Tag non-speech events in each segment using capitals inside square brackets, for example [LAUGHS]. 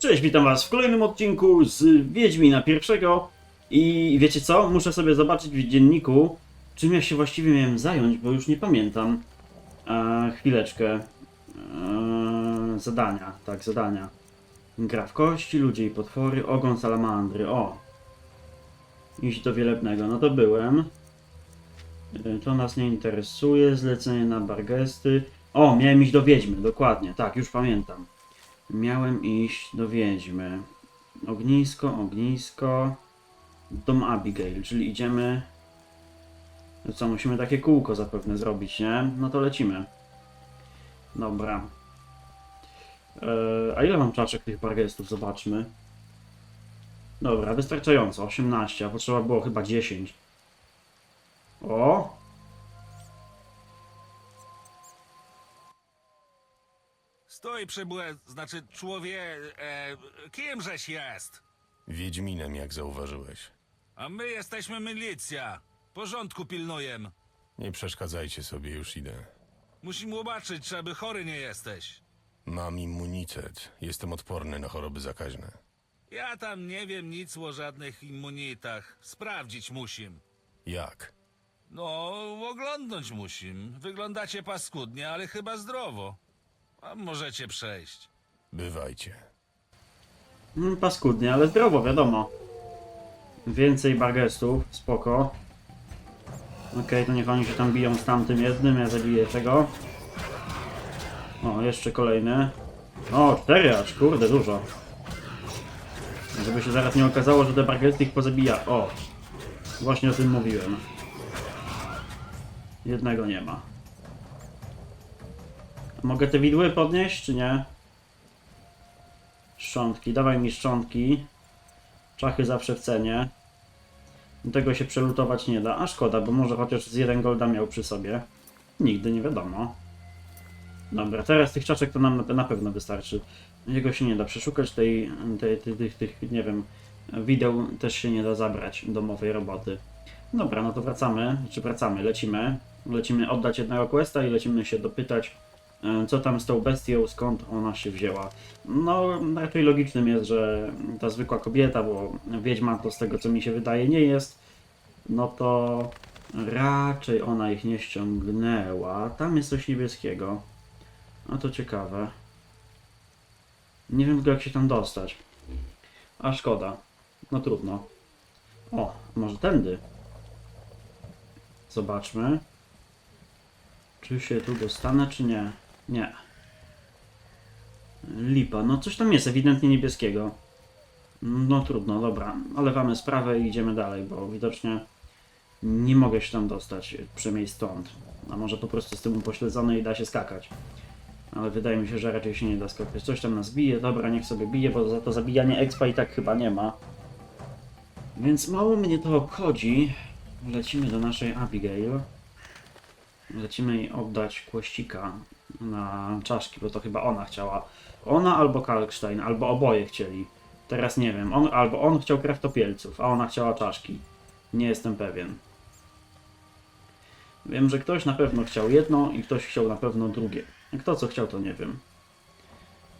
Cześć, witam was w kolejnym odcinku z Wiedźmina pierwszego i wiecie co? Muszę sobie zobaczyć w dzienniku, czym ja się właściwie miałem zająć, bo już nie pamiętam. E, chwileczkę. E, zadania, tak, zadania. Gra w kości, ludzie i potwory, ogon salamandry, o. Iść do wielebnego, no to byłem. E, To nas nie interesuje, zlecenie na bargesty. O, miałem iść do wiedźmy, dokładnie, tak, już pamiętam. Miałem iść do wiedźmy. Ognisko, ognisko. Dom Abigail, czyli idziemy. No co, musimy takie kółko zapewne zrobić, nie? No to lecimy. Dobra. Eee, a ile mam czaczek tych bargestów? Zobaczmy. Dobra, wystarczająco. 18, a potrzeba było chyba 10. O! Stój przybłe, znaczy człowie, e, kimżeś jest? Wiedźminem, jak zauważyłeś. A my jesteśmy milicja. Porządku pilnujem. Nie przeszkadzajcie sobie, już idę. Musimy zobaczyć, czy aby chory nie jesteś. Mam immunitet. Jestem odporny na choroby zakaźne. Ja tam nie wiem nic o żadnych immunitach. Sprawdzić musim. Jak? No, oglądnąć musim. Wyglądacie paskudnie, ale chyba zdrowo. A możecie przejść. Bywajcie. Mm, Paskudnie, ale zdrowo, wiadomo. Więcej bargestów, spoko. Okej, to niech oni się tam biją z tamtym jednym, ja zabiję tego. O, jeszcze kolejny. O, cztery aż, kurde, dużo. Żeby się zaraz nie okazało, że te bargesty ich pozabija. O, właśnie o tym mówiłem. Jednego nie ma. Mogę te widły podnieść, czy nie? Szczątki, dawaj mi szczątki. Czachy zawsze w cenie. Tego się przelutować nie da, a szkoda, bo może chociaż z jeden golda miał przy sobie. Nigdy nie wiadomo. Dobra, teraz tych czaczek to nam na- pewno wystarczy. Jego się nie da przeszukać, tej, tej, tych, tych, nie wiem, wideł też się nie da zabrać domowej roboty. Dobra, no to wracamy, czy wracamy, lecimy. Lecimy oddać jednego questa i lecimy się dopytać, co tam z tą bestią, skąd ona się wzięła. No, raczej logicznym jest, że ta zwykła kobieta, bo wiedźma to z tego co mi się wydaje nie jest, no to raczej ona ich nie ściągnęła. Tam jest coś niebieskiego. No to ciekawe. Nie wiem tylko jak się tam dostać. A szkoda. No trudno. O, może tędy. Zobaczmy. Czy się tu dostanę, czy nie? Nie. Lipa, no coś tam jest ewidentnie niebieskiego. No trudno, dobra. Olewamy sprawę i idziemy dalej, bo widocznie nie mogę się tam dostać, przynajmniej stąd. A może po prostu jestem upośledzony i da się skakać. Ale wydaje mi się, że raczej się nie da skakać. Coś tam nas bije, dobra, niech sobie bije, bo za to zabijanie expa i tak chyba nie ma. Więc mało mnie to obchodzi. Lecimy do naszej Abigail. Lecimy jej oddać kłościka na czaszki, bo to chyba ona chciała. Ona albo Kalkstein, albo oboje chcieli. Teraz nie wiem. On, albo on chciał krew topielców, a ona chciała czaszki. Nie jestem pewien. Wiem, że ktoś na pewno chciał jedno i ktoś chciał na pewno drugie. Kto co chciał, to nie wiem.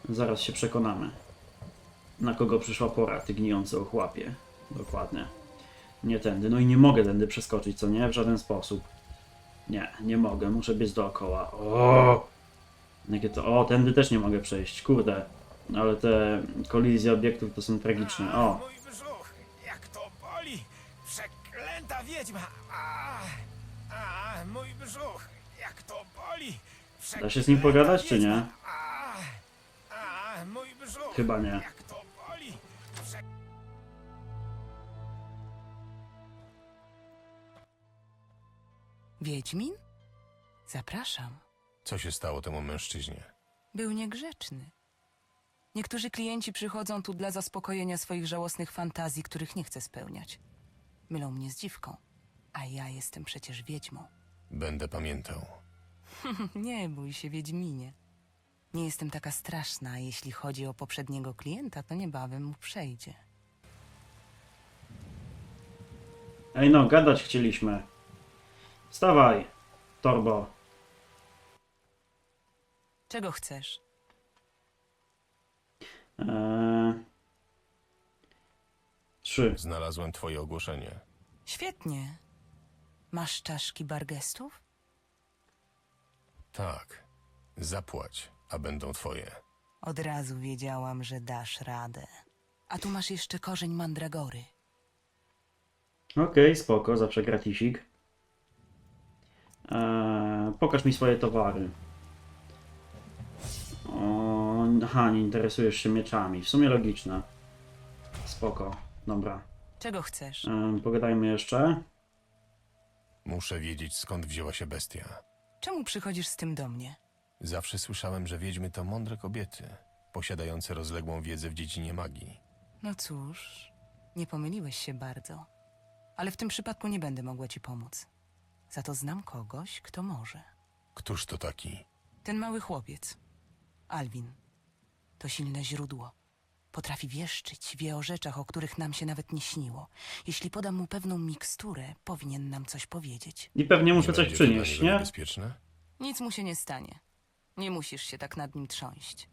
Zaraz się przekonamy. Na kogo przyszła pora, ty gnijący ochłapie. Dokładnie. Nie tędy. No i nie mogę tędy przeskoczyć, co nie? W żaden sposób. Nie, nie mogę. Muszę być dookoła. O! Jakie to... O, tędy też nie mogę przejść. Kurde. Ale te kolizje obiektów to są tragiczne. O! Mój brzuch, jak to boli! Przeklęta wiedźma! A, a, mój brzuch, jak to boli! Da się z nim pogadać, czy nie? A, a, mój brzuch, Chyba nie. Jak to Wiedźmin? Zapraszam. Co się stało temu mężczyźnie? Był niegrzeczny. Niektórzy klienci przychodzą tu dla zaspokojenia swoich żałosnych fantazji, których nie chcę spełniać. Mylą mnie z dziwką, a ja jestem przecież wiedźmą. Będę pamiętał. [LAUGHS] nie bój się, Wiedźminie. Nie jestem taka straszna, a jeśli chodzi o poprzedniego klienta, to niebawem mu przejdzie. Ej no, gadać chcieliśmy. Wstawaj, torbo. Czego chcesz? Eee, Trzy. Znalazłem twoje ogłoszenie. Świetnie. Masz czaszki bargestów? Tak. Zapłać, a będą twoje. Od razu wiedziałam, że dasz radę. A tu masz jeszcze korzeń mandragory. Okej, spoko, zawsze gratisik. Eee, pokaż mi swoje towary. O, aha, nie interesujesz się mieczami. W sumie logiczne. Spoko, dobra. Czego chcesz? Eee, pogadajmy jeszcze. Muszę wiedzieć, skąd wzięła się bestia. Czemu przychodzisz z tym do mnie? Zawsze słyszałem, że wiedźmy to mądre kobiety, posiadające rozległą wiedzę w dziedzinie magii. No cóż, nie pomyliłeś się bardzo. Ale w tym przypadku nie będę mogła ci pomóc. Za to znam kogoś, kto może. Któż to taki? Ten mały chłopiec, Alwin, to silne źródło. Potrafi wieszczyć, wie o rzeczach, o których nam się nawet nie śniło. Jeśli podam mu pewną miksturę, powinien nam coś powiedzieć. I pewnie muszę Nie coś będzie to dla przynieść, niego nie? niebezpieczne? Nic mu się nie stanie. Nie musisz się tak nad nim trząść.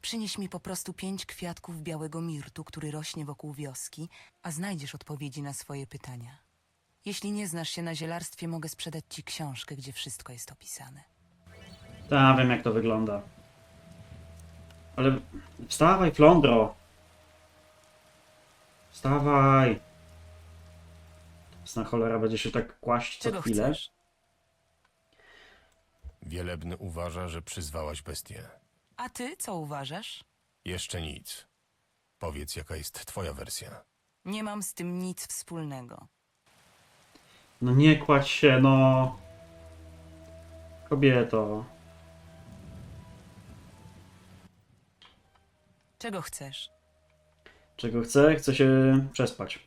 Przynieś mi po prostu pięć kwiatków białego mirtu, który rośnie wokół wioski, a znajdziesz odpowiedzi na swoje pytania. Jeśli nie znasz się na zielarstwie, mogę sprzedać ci książkę, gdzie wszystko jest opisane. Tak, wiem jak to wygląda. Ale wstawaj, Flondro. Wstawaj. Zna cholera będzie się tak kłaść co Czego chwilę. chcesz? Wielebny uważa, że przyzwałaś bestię. A ty co uważasz? Jeszcze nic. Powiedz, jaka jest twoja wersja. Nie mam z tym nic wspólnego. No nie kładź się, no. Kobieto. Czego chcesz? Czego chcę? Chcę się przespać.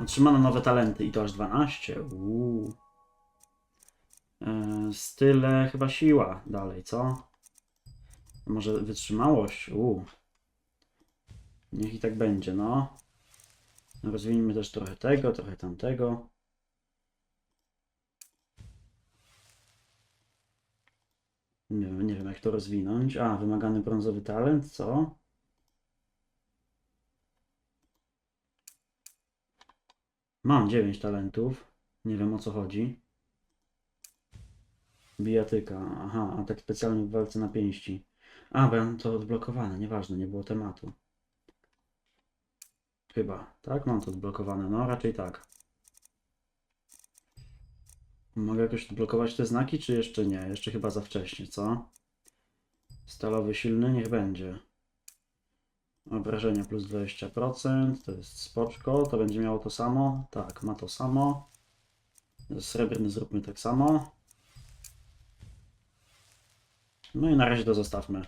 Otrzymano nowe talenty i to aż 12. Uuu. E, style, chyba siła dalej, co? Może wytrzymałość? Uuu. Niech i tak będzie, no. Rozwiniemy też trochę tego, trochę tamtego. Nie wiem, nie wiem jak to rozwinąć. A, wymagany brązowy talent, co? Mam 9 talentów. Nie wiem o co chodzi. Bijatyka. Aha, atak specjalny w walce na pięści. A, bo to odblokowane, nieważne, nie było tematu. Chyba, tak? Mam to odblokowane, no raczej tak. Mogę jakoś odblokować te znaki, czy jeszcze nie? Jeszcze chyba za wcześnie, co? Stalowy silny, niech będzie. Obrażenia plus 20%, to jest spoczko, to będzie miało to samo. Tak, ma to samo. Srebrny zróbmy tak samo. No i na razie to zostawmy.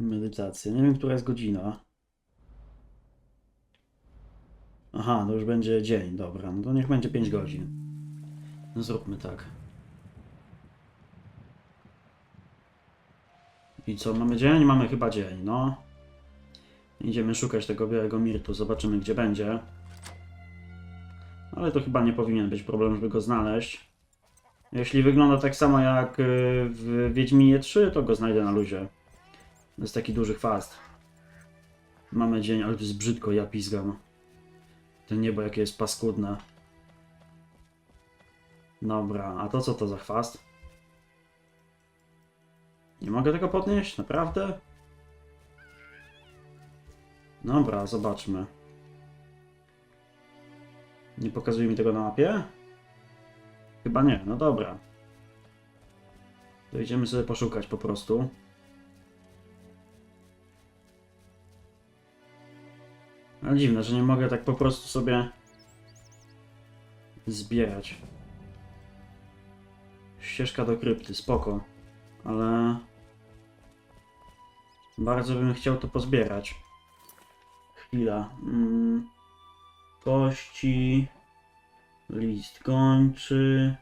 Medytacja. Nie wiem, która jest godzina. Aha, to już będzie dzień, dobra. No to niech będzie 5 godzin. No zróbmy tak. I co, mamy dzień? Mamy chyba dzień, no. Idziemy szukać tego białego mirtu, zobaczymy gdzie będzie. Ale to chyba nie powinien być problem, żeby go znaleźć. Jeśli wygląda tak samo jak y, w Wiedźminie 3, to go znajdę na luzie. To jest taki duży chwast. Mamy dzień, ale to jest brzydko, ja pizgam. To niebo jakie jest paskudne. Dobra, a to co to za chwast? Nie mogę tego podnieść? Naprawdę? Dobra, zobaczmy. Nie pokazuje mi tego na mapie? Chyba nie, no dobra. To idziemy sobie poszukać po prostu. Ale dziwne, że nie mogę tak po prostu sobie zbierać. Ścieżka do krypty, spoko. Ale bardzo bym chciał to pozbierać. Chwila. Mm. Kości. List kończy.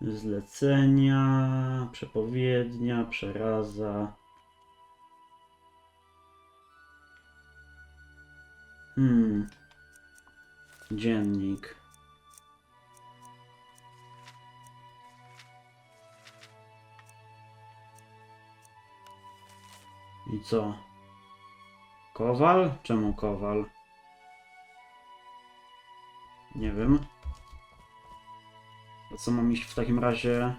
Zlecenia. Przepowiednia. Przeraza. Hmm. Dziennik. I co? Kowal? Czemu kowal? Nie wiem. A co mam iść w takim razie?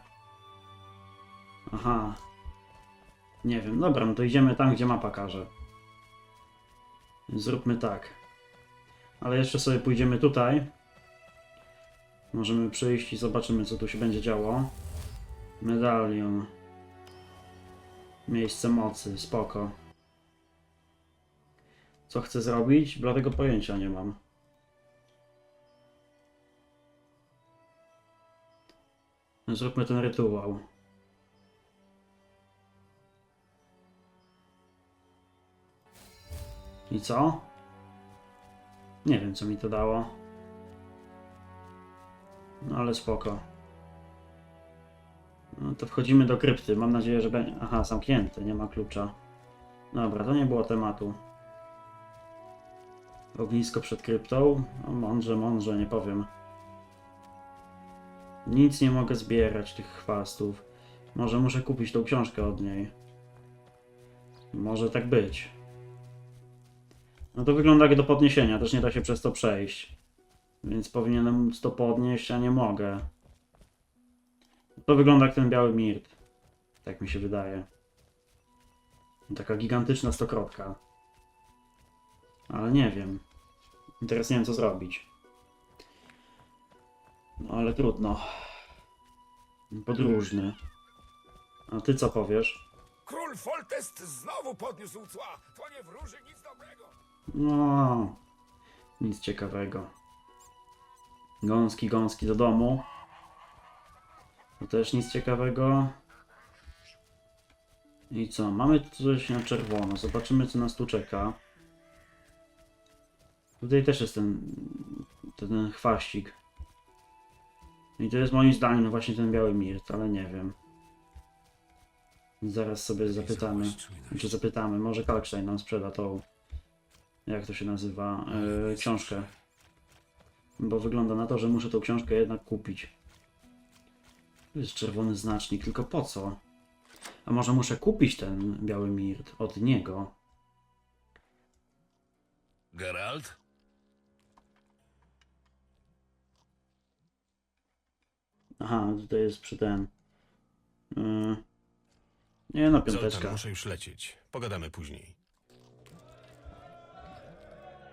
Aha. Nie wiem, dobra, no to idziemy tam, gdzie ma każe. Zróbmy tak. Ale jeszcze sobie pójdziemy tutaj. Możemy przyjść i zobaczymy, co tu się będzie działo. Medalion. Miejsce mocy, spoko. Co chcę zrobić? Bladego pojęcia nie mam. Zróbmy ten rytuał. I co? Nie wiem, co mi to dało. No ale spoko. No to wchodzimy do krypty. Mam nadzieję, że będzie. Aha, zamknięte, nie ma klucza. Dobra, to nie było tematu. Ognisko przed kryptą? O, mądrze, mądrze, nie powiem. Nic nie mogę zbierać tych chwastów. Może muszę kupić tą książkę od niej. Może tak być. No to wygląda jak do podniesienia, też nie da się przez to przejść. Więc powinienem to podnieść, a nie mogę. To wygląda jak ten biały mirt. Tak mi się wydaje. Taka gigantyczna stokrotka. Ale nie wiem. Teraz nie wiem co zrobić. No ale trudno. Podróżny. A ty co powiesz? Król Foltest znowu podniósł cła. To nie wróży nic dobrego. No, nic ciekawego. Gąski, gąski do domu. To też nic ciekawego. I co? Mamy tu coś na czerwono. Zobaczymy, co nas tu czeka. Tutaj też jest ten, ten, chwaścik. I to jest moim zdaniem właśnie ten biały mirt, ale nie wiem. Zaraz sobie zapytamy. Czy zapytamy, może Kalkstein nam sprzeda tą jak to się nazywa, yy, książkę. Bo wygląda na to, że muszę tą książkę jednak kupić. Tu jest czerwony znacznik, tylko po co? A może muszę kupić ten biały mirt od niego? Geralt? Aha, tutaj jest przy ten. Yy. Nie no, Zoltan, piąteczka. muszę już lecieć. Pogadamy później.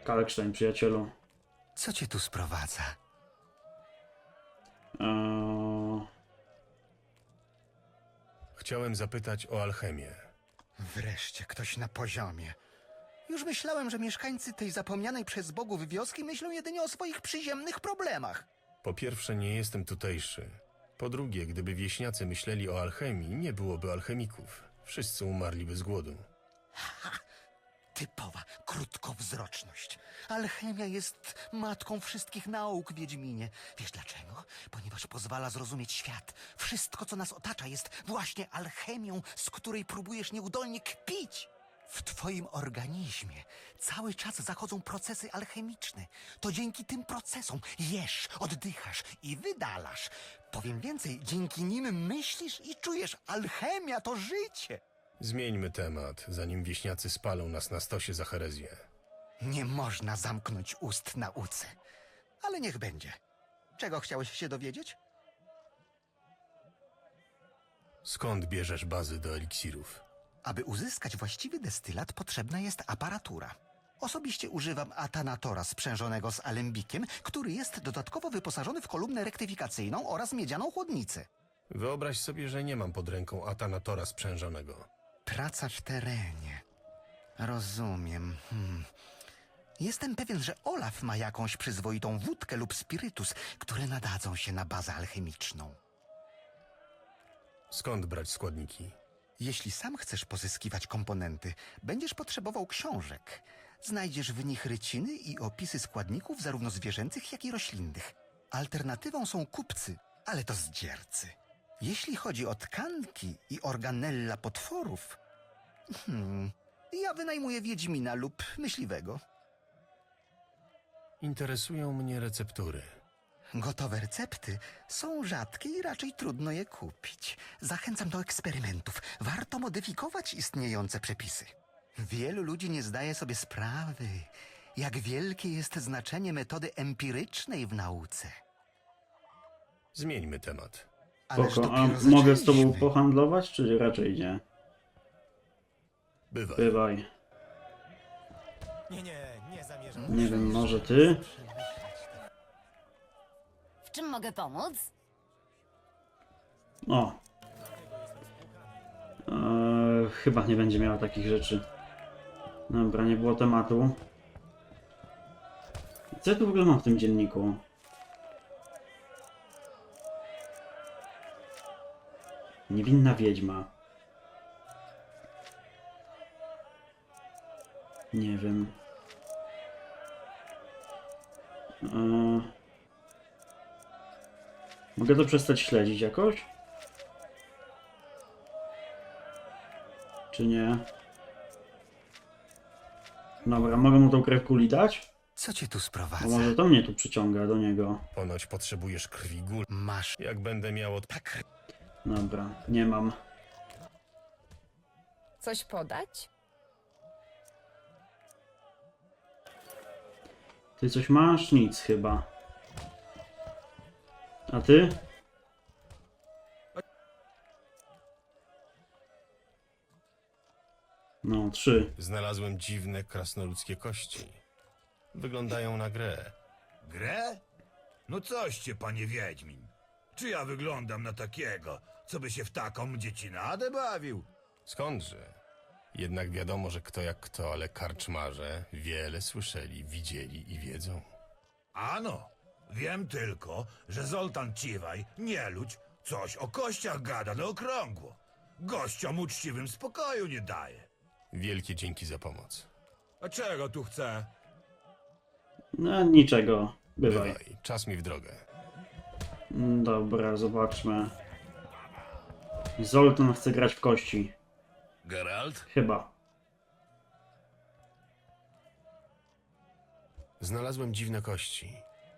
Kalkstein, przyjacielu. Co cię tu sprowadza? Eee, Chciałem zapytać o alchemię. Wreszcie ktoś na poziomie. Już myślałem, że mieszkańcy tej zapomnianej przez bogów wioski myślą jedynie o swoich przyziemnych problemach. Po pierwsze, nie jestem tutejszy. Po drugie, gdyby wieśniacy myśleli o alchemii, nie byłoby alchemików. Wszyscy umarliby z głodu. Typowa krótkowzroczność. Alchemia jest matką wszystkich nauk, Wiedźminie. Wiesz dlaczego? Ponieważ pozwala zrozumieć świat. Wszystko, co nas otacza, jest właśnie alchemią, z której próbujesz nieudolnie kpić. W twoim organizmie cały czas zachodzą procesy alchemiczne. To dzięki tym procesom jesz, oddychasz i wydalasz. Powiem więcej, dzięki nim myślisz i czujesz. Alchemia to życie. Zmieńmy temat, zanim wieśniacy spalą nas na stosie za herezję. Nie można zamknąć ust nauce. Ale niech będzie. Czego chciałeś się dowiedzieć? Skąd bierzesz bazy do eliksirów? Aby uzyskać właściwy destylat, potrzebna jest aparatura. Osobiście używam Atanatora sprzężonego z alembikiem, który jest dodatkowo wyposażony w kolumnę rektyfikacyjną oraz miedzianą chłodnicę. Wyobraź sobie, że nie mam pod ręką Atanatora sprzężonego. Praca w terenie. Rozumiem. Hmm. Jestem pewien, że Olaf ma jakąś przyzwoitą wódkę lub spirytus, które nadadzą się na bazę alchemiczną. Skąd brać składniki? Jeśli sam chcesz pozyskiwać komponenty, będziesz potrzebował książek. Znajdziesz w nich ryciny i opisy składników zarówno zwierzęcych, jak i roślinnych. Alternatywą są kupcy, ale to zdziercy. Jeśli chodzi o tkanki i organella potworów, hmm, ja wynajmuję wiedźmina lub myśliwego. Interesują mnie receptury. Gotowe recepty są rzadkie i raczej trudno je kupić. Zachęcam do eksperymentów. Warto modyfikować istniejące przepisy. Wielu ludzi nie zdaje sobie sprawy, jak wielkie jest znaczenie metody empirycznej w nauce. Zmieńmy temat. Ależ Spoko. A dopiero mogę z tobą zaczęliśmy. pohandlować, czy raczej nie? Bywaj. Bywaj. Nie, nie, nie zamierzam. Nie wiem, może ty? W czym mogę pomóc? O. Eee, chyba nie będzie miała takich rzeczy. Dobra, nie było tematu. Co ja tu w ogóle mam w tym dzienniku? Niewinna wiedźma. Nie wiem. Eee, mogę to przestać śledzić jakoś? Czy nie? Dobra, mogę mu tą krew kuli dać? Co cię tu Bo sprowadza? może to mnie tu przyciąga do niego. Ponoć potrzebujesz krwi gól. Masz Jak będę miał od... tak Dobra, nie mam. Coś podać? Ty coś masz? Nic chyba. A ty? No, trzy. Znalazłem dziwne krasnoludzkie kości. Wyglądają na grę. Grę? No coście, panie Wiedźmin. Czy ja wyglądam na takiego, co by się w taką dziecinadę bawił? Skądże? Jednak wiadomo, że kto jak kto, ale karczmarze wiele słyszeli, widzieli i wiedzą. Ano, wiem tylko, że Zoltan Ciwaj, nie ludź, coś o kościach gada na okrągło. Gościom uczciwym spokoju nie daje. Wielkie dzięki za pomoc. A czego tu chce? No, niczego. Bywaj. Bywaj, czas mi w drogę. Mm, Dobra, zobaczmy. Zoltan chce grać w kości. Geralt? Chyba. Znalazłem dziwne kości.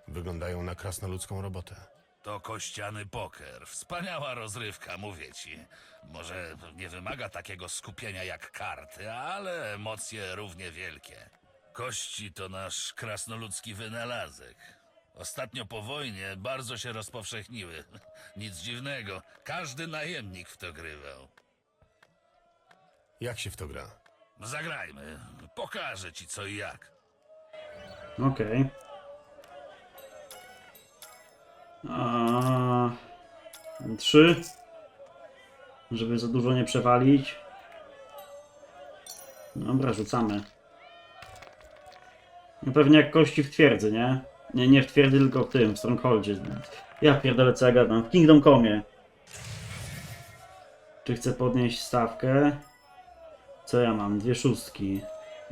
Wyglądają na krasnoludzką robotę. To kościany poker. Wspaniała rozrywka, mówię ci. Może nie wymaga takiego skupienia jak karty, ale emocje równie wielkie. Kości to nasz krasnoludzki wynalazek. Ostatnio po wojnie bardzo się rozpowszechniły. Nic dziwnego, każdy najemnik w to grywał. Jak się w to gra? Zagrajmy, pokażę ci co i jak. Okej. A Trzy. Żeby za dużo nie przewalić. Dobra, rzucamy. No pewnie jak kości w twierdzy, nie? Nie, nie w twierdzy, tylko w tym, w Strongholdzie. Ja pierdolę co ja gadam. W Kingdom Comie. Czy chcę podnieść stawkę? Co ja mam? Dwie szóstki.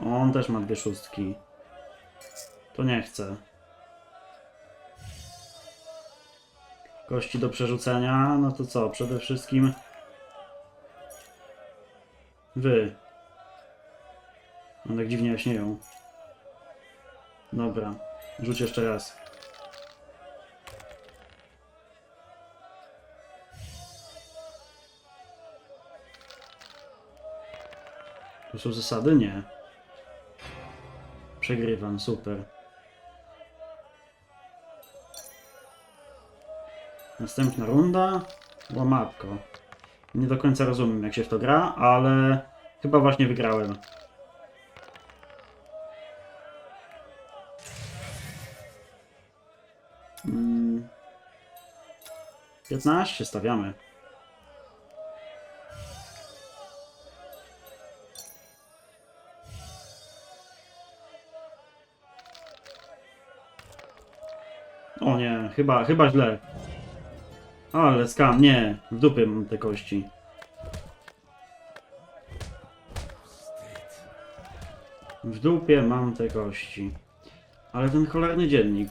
On też ma dwie szóstki. To nie chcę. Kości do przerzucenia, no to co? Przede wszystkim wy. One tak dziwnie jaśnieją. Dobra, rzuć jeszcze raz. Tu są zasady? Nie. Przegrywam, super. Następna runda. Łamatko. Nie do końca rozumiem, jak się w to gra, ale chyba właśnie wygrałem. Mm. 15 stawiamy. Chyba, chyba źle. Ale skam, nie. W dupie mam te kości. W dupie mam te kości. Ale ten cholerny dziennik.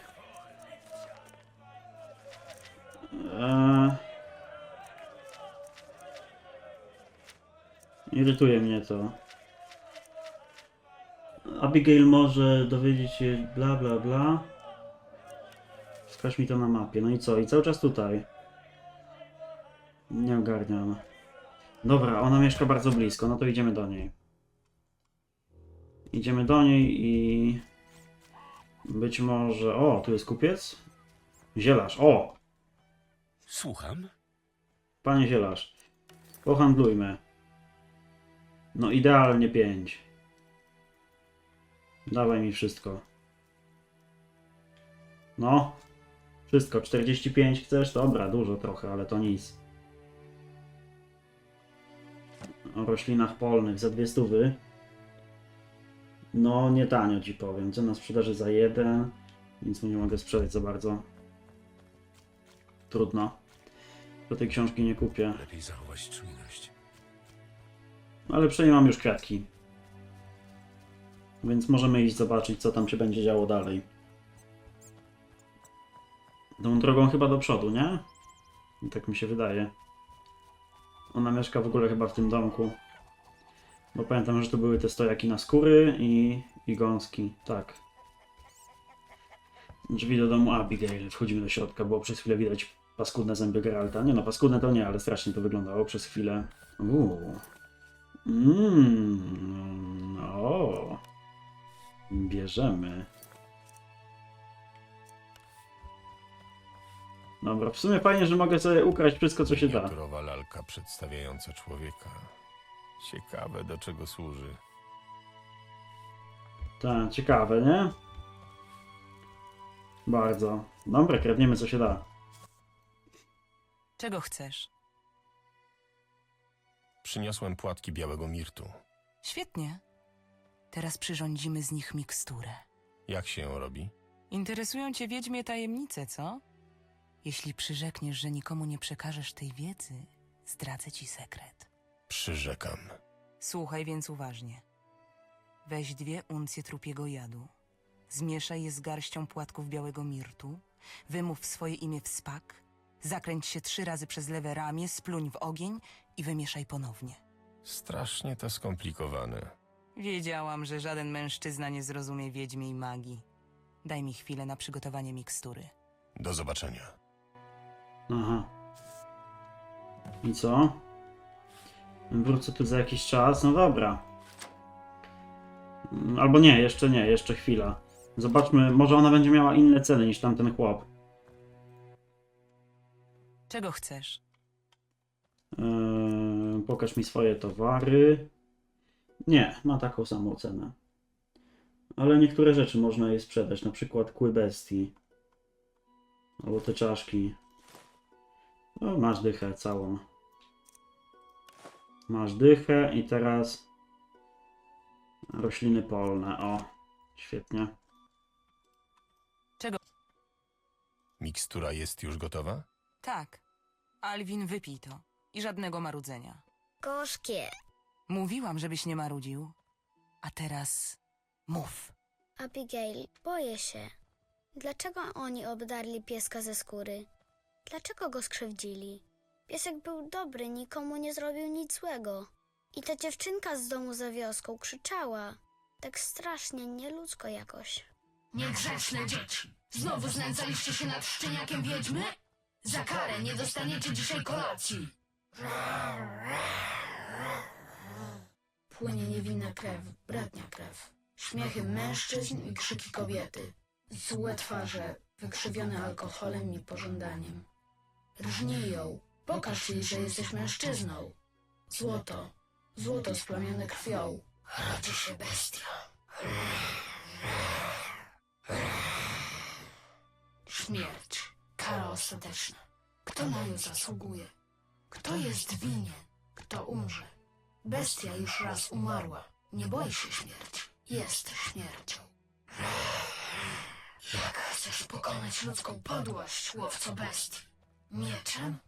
Eee... Irytuje mnie to. Abigail może dowiedzieć się bla bla bla. Wskaż mi to na mapie. No i co? I cały czas tutaj. Nie ogarniam. Dobra, ona mieszka bardzo blisko, no to idziemy do niej. Idziemy do niej i być może... O, tu jest kupiec? Zielarz, o! Słucham? Panie zielarz, pohandlujmy. No idealnie 5. Dawaj mi wszystko. No. Wszystko. 45 chcesz? Dobra, dużo trochę, ale to nic. O roślinach polnych za dwie stówy. No, nie tanio ci powiem. Cena sprzedaży za jeden. Nic mu nie mogę sprzedać za bardzo. Trudno. Do tej książki nie kupię. Lepiej zachować czujność. Ale przynajmniej mam już kwiatki. Więc możemy iść zobaczyć, co tam się będzie działo dalej. Tą drogą chyba do przodu, nie? Tak mi się wydaje. Ona mieszka w ogóle chyba w tym domku. Bo pamiętam, że to były te stojaki na skóry i, i gąski. Tak. Drzwi do domu Abigail. Wchodzimy do środka. Było przez chwilę widać paskudne zęby Geralta. Nie no, paskudne to nie, ale strasznie to wyglądało przez chwilę. Uuu. Mmm, o. Bierzemy. Dobra, w sumie fajnie, że mogę sobie ukraść wszystko, co się da. Miniaturowa lalka przedstawiająca człowieka. Ciekawe, do czego służy. Tak, ciekawe, nie? Bardzo. Dobra, kradniemy co się da. Czego chcesz? Przyniosłem płatki białego mirtu. Świetnie. Teraz przyrządzimy z nich miksturę. Jak się ją robi? Interesują cię wiedźmie tajemnice, co? Jeśli przyrzekniesz, że nikomu nie przekażesz tej wiedzy, zdradzę ci sekret. Przyrzekam. Słuchaj więc uważnie. Weź dwie uncje trupiego jadu. Zmieszaj je z garścią płatków białego mirtu. Wymów swoje imię w spak. Zakręć się trzy razy przez lewe ramię, spluń w ogień i wymieszaj ponownie. Strasznie to skomplikowane. Wiedziałam, że żaden mężczyzna nie zrozumie wiedźmiej magii. Daj mi chwilę na przygotowanie mikstury. Do zobaczenia. Aha. I co? Wrócę tu za jakiś czas. No dobra. Mm, Albo nie, jeszcze nie, jeszcze chwila. Zobaczmy, może ona będzie miała inne ceny niż tamten chłop. Czego chcesz? Eee, pokaż mi swoje towary. Nie, ma taką samą cenę. Ale niektóre rzeczy można jej sprzedać, na przykład kły bestii. Albo te czaszki. O, masz dychę całą. Masz dychę i teraz rośliny polne. O, świetnie. Mikstura jest już gotowa? Tak. Alwin, wypij to. I żadnego marudzenia. Gorzkie. Mówiłam, żebyś nie marudził. A teraz mów. Abigail, boję się. Dlaczego oni obdarli pieska ze skóry? Dlaczego go skrzywdzili? Piesek był dobry, nikomu nie zrobił nic złego. I ta dziewczynka z domu za wioską krzyczała. Tak strasznie, nieludzko jakoś. Niegrzeczne dzieci! Znowu znęcaliście się nad szczeniakiem wiedźmy? Za karę nie dostaniecie dzisiaj kolacji! Płynie niewinna krew, bratnia krew. Śmiechy mężczyzn i krzyki kobiety. Złe twarze, wykrzywione alkoholem i pożądaniem. Rżnij ją, pokaż jej, że jesteś mężczyzną. Złoto, złoto splamione krwią. Rodzi się bestia. Śmierć, kara ostateczna. Kto na nią zasługuje? Kto jest winien? Kto umrze? Bestia już raz umarła. Nie boi się śmierci. Jest śmiercią. Jak chcesz pokonać ludzką podłość, łowco bestii? Mieczem?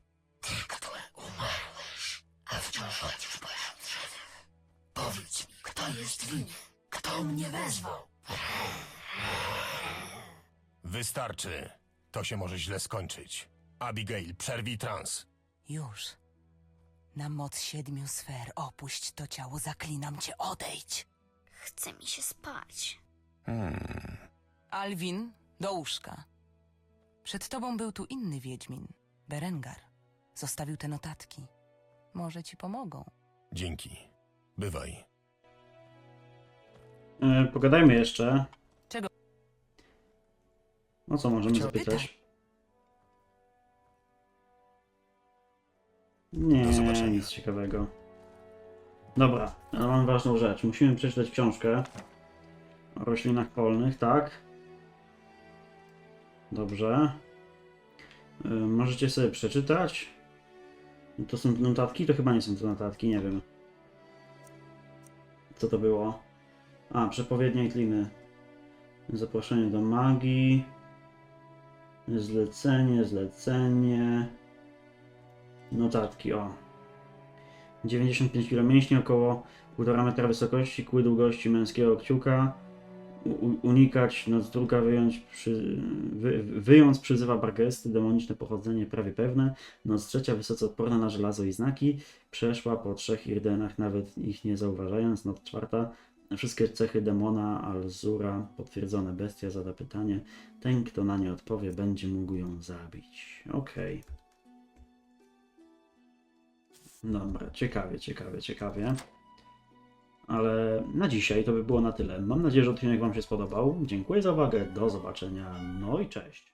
Ty, który umarłeś, a wciąż chodzisz po drzewie. Powiedz mi, kto jest winien? Kto mnie wezwał? Wystarczy. To się może źle skończyć. Abigail, przerwij trans. Już. Na moc siedmiu sfer opuść to ciało, zaklinam cię, odejdź. Chce mi się spać. Hmm. Alwin, do łóżka. Przed tobą był tu inny wiedźmin, Berengar. Zostawił te notatki. Może ci pomogą. Dzięki. Bywaj. E, pogadajmy jeszcze. Czego? O co możemy Chciał zapytać? pytać. Nie, Do zobaczenia. nic ciekawego. Dobra, ale mam ważną rzecz. Musimy przeczytać książkę o roślinach polnych, tak? Dobrze. Y, możecie sobie przeczytać. To są notatki? To chyba nie są to notatki, nie wiem. Co to było? A, przepowiednia i kliny. Zaproszenie do magii. Zlecenie, zlecenie. Notatki, o. 95 kg mięśni, około 1,5 metra wysokości, kły długości męskiego kciuka. Unikać nocturka, wyjąć, przy, wy, wyjąc przyzywa bargesty, demoniczne pochodzenie prawie pewne. Noc trzecia, wysoce odporna na żelazo i znaki. Przeszła po trzech irdenach, nawet ich nie zauważając. Noc czwarta, wszystkie cechy demona Alzura potwierdzone. Bestia zada pytanie. Ten, kto na nie odpowie, będzie mógł ją zabić. Okej. Dobra, ciekawie, ciekawie, ciekawie. Ale na dzisiaj to by było na tyle. Mam nadzieję, że odcinek Wam się spodobał. Dziękuję za uwagę, do zobaczenia, no i cześć.